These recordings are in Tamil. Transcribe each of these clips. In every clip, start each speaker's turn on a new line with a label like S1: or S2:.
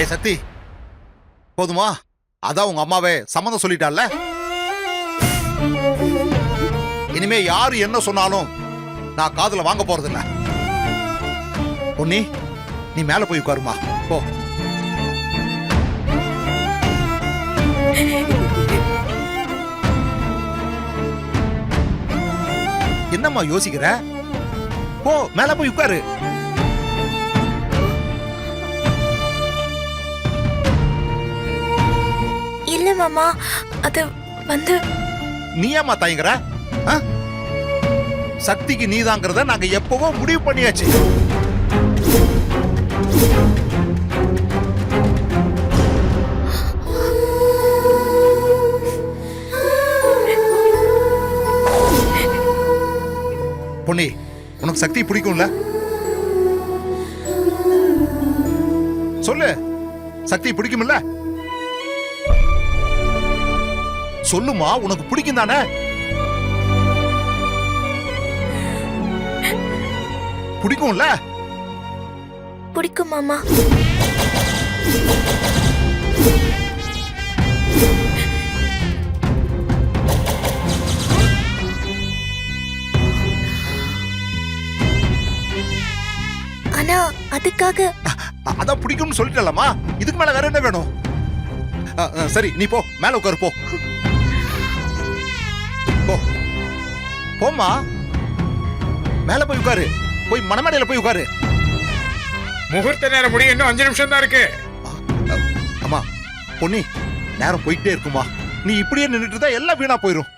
S1: டே சக்தி போதுமா? அதான் உங்க அம்மாவே சம்மந்தம் சொல்லிட்டால இனிமே யாரு என்ன சொன்னாலும் நான் காதுல வாங்க போறதில்ல. பொன்னி நீ மேல போய் உட்காருமா. போ. என்னம்மா யோசிக்கிற? போ மேல போய் உட்காரு.
S2: இல்ல மாமா? அது வந்து
S1: நீ ஏம்மா தயங்குற சக்திக்கு நீதாங்கிறத நாங்க எப்பவோ முடிவு பண்ணியாச்சு. பொன்னி உனக்கு சக்தி பிடிக்கும்ல? சொல்லு. சக்தி பிடிக்கும்ல? சொல்லுமா? உனக்கு பிடிக்கும் தானே? பிடிக்கும்ல?
S2: பிடிக்கும் மாமா. ஆனா அதுக்காக
S1: அதான் பிடிக்கும்னு சொல்லிட்டலம்மா இதுக்கு மேல வேற என்ன வேணும்? சரி நீ போ. மேல உட்காரு போ. போ. போம்மா. மேல போய் உட்காரு. போய் மணமேடையில போய் உட்காரு.
S3: முகூர்த்த நேரம் முடியும் இன்னும் அஞ்சு நிமிஷம் தான் இருக்கு
S1: அம்மா பொன்னி நேரம் போயிட்டே இருக்குமா? நீ இப்படியே நின்னுட்டு இருந்தா எல்லாம் வீணா போயிரும்.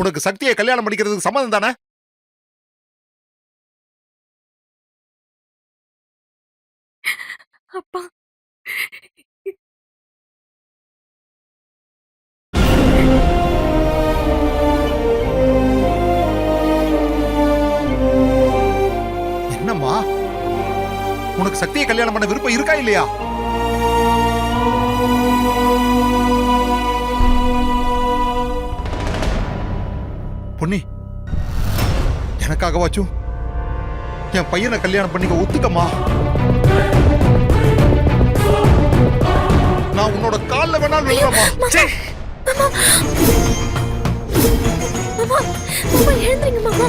S1: உனக்கு சக்தியை கல்யாணம் பண்ணிக்கிறதுக்கு சம்மதம் தானே?
S2: அப்பா
S1: உனக்கு சக்தியை கல்யாணம் பண்ண விருப்பம் இருக்கா இல்லையா? பொன்னி எனக்காகவாச்சும் என் பையனை கல்யாணம் பண்ணிக்க ஒத்துக்கம்மா. நான் உன்னோட கால்ல வேணாலும் விழுறேம்மா.
S3: சே,
S2: மாமா. மாமா எழுந்துருங்க மாமா.